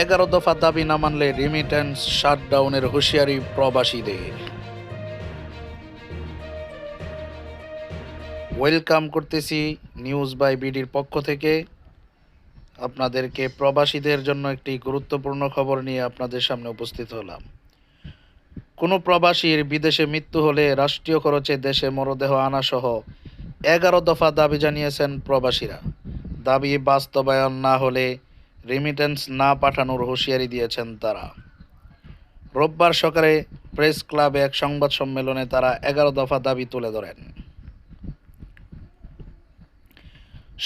এগারো দফা দাবি না মানলে রিমিটেন্স শাটডাউনের হুঁশিয়ারি প্রবাসীদের। ওয়েলকাম করতেছি নিউজ বাই বিডির পক্ষ থেকে। আপনাদেরকে প্রবাসীদের জন্য একটি গুরুত্বপূর্ণ খবর নিয়ে আপনাদের সামনে উপস্থিত হলাম। কোনো প্রবাসীর বিদেশে মৃত্যু হলে রাষ্ট্রীয় খরচে দেশে মরদেহ আনা সহ এগারো দফা দাবি জানিয়েছেন প্রবাসীরা। দাবি বাস্তবায়ন না হলে রেমিটেন্স না পাঠানোর হুঁশিয়ারি দিয়েছেন তারা। রোববার সকালে প্রেস ক্লাবে এক সংবাদ সম্মেলনে তারা এগারো দফা দাবি তুলে ধরেন।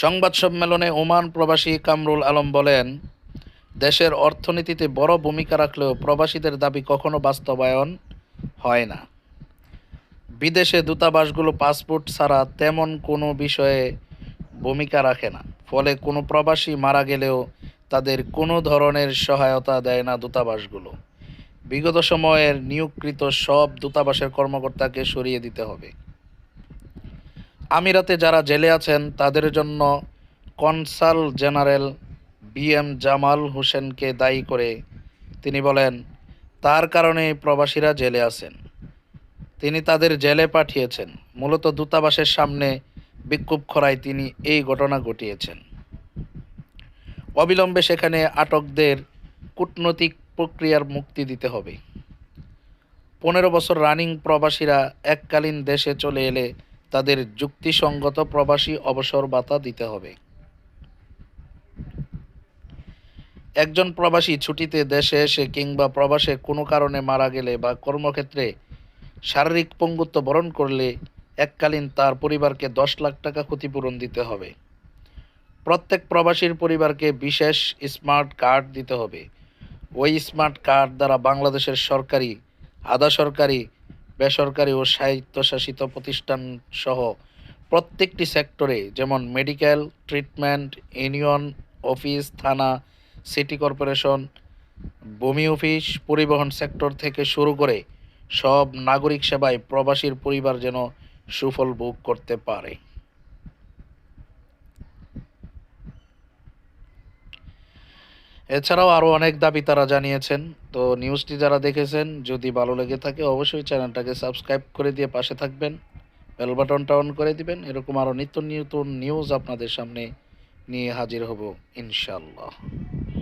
সংবাদ সম্মেলনে ওমান প্রবাসী কামরুল আলম বলেন, দেশের অর্থনীতিতে বড় ভূমিকা রাখলেও প্রবাসীদের দাবি কখনো বাস্তবায়ন হয় না। বিদেশে দূতাবাসগুলো পাসপোর্ট ছাড়া তেমন কোনো বিষয়ে ভূমিকা রাখে না। ফলে কোনো প্রবাসী মারা গেলেও তাদের কোনো ধরনের সহায়তা দেয় না দূতাবাসগুলো। বিগত সময়ের নিয়োগকৃত সব দূতাবাসের কর্মকর্তাকে সরিয়ে দিতে হবে। আমিরাতে যারা জেলে আছেন, তাদের জন্য consul general B M Jamal হোসেনকে দায়ী করে তিনি বলেন, তার কারণে প্রবাসীরা জেলে আছেন। তিনি তাদের জেলে পাঠিয়েছেন। মূলত দূতাবাসের সামনে বিক্ষোভ করায় তিনি এই ঘটনা ঘটিয়েছেন। অবিলম্বে সেখানে আটকদের কূটনৈতিক প্রক্রিয়ার মুক্তি দিতে হবে। পনেরো বছর রানিং প্রবাসীরা এককালীন দেশে চলে এলে তাদের যুক্তিসঙ্গত প্রবাসী অবসর ভাতা দিতে হবে। একজন প্রবাসী ছুটিতে দেশে এসে কিংবা প্রবাসে কোনো কারণে মারা গেলে বা কর্মক্ষেত্রে শারীরিক পঙ্গুত্ব বরণ করলে এককালীন তার পরিবারকে দশ লাখ টাকা ক্ষতিপূরণ দিতে হবে। প্রত্যেক প্রবাসীর পরিবারকে বিশেষ স্মার্ট কার্ড দিতে হবে। ওই স্মার্ট কার্ড দ্বারা বাংলাদেশের সরকারি, আধা সরকারি, বেসরকারি ও স্বায়ত্তশাসিত প্রতিষ্ঠান সহ প্রত্যেকটি সেক্টরে যেমন মেডিকেল, ট্রিটমেন্ট, ইউনিয়ন, অফিস, থানা, সিটি কর্পোরেশন, ভূমি অফিস, পরিবহন সেক্টর থেকে শুরু করে সব নাগরিক সেবায় প্রবাসীর পরিবার যেন সুফল ভোগ করতে পারে। এছাড়াও আরও অনেক দাবি তারা জানিয়েছেন। তো নিউজটি যারা দেখেছেন, যদি ভালো লেগে থাকে, অবশ্যই চ্যানেলটাকে সাবস্ক্রাইব করে দিয়ে পাশে থাকবেন। বেল বাটনটা অন করে দিবেন। এরকম আরও নিত্য নতুন নিউজ আপনাদের সামনে নিয়ে হাজির হব ইনশাল্লাহ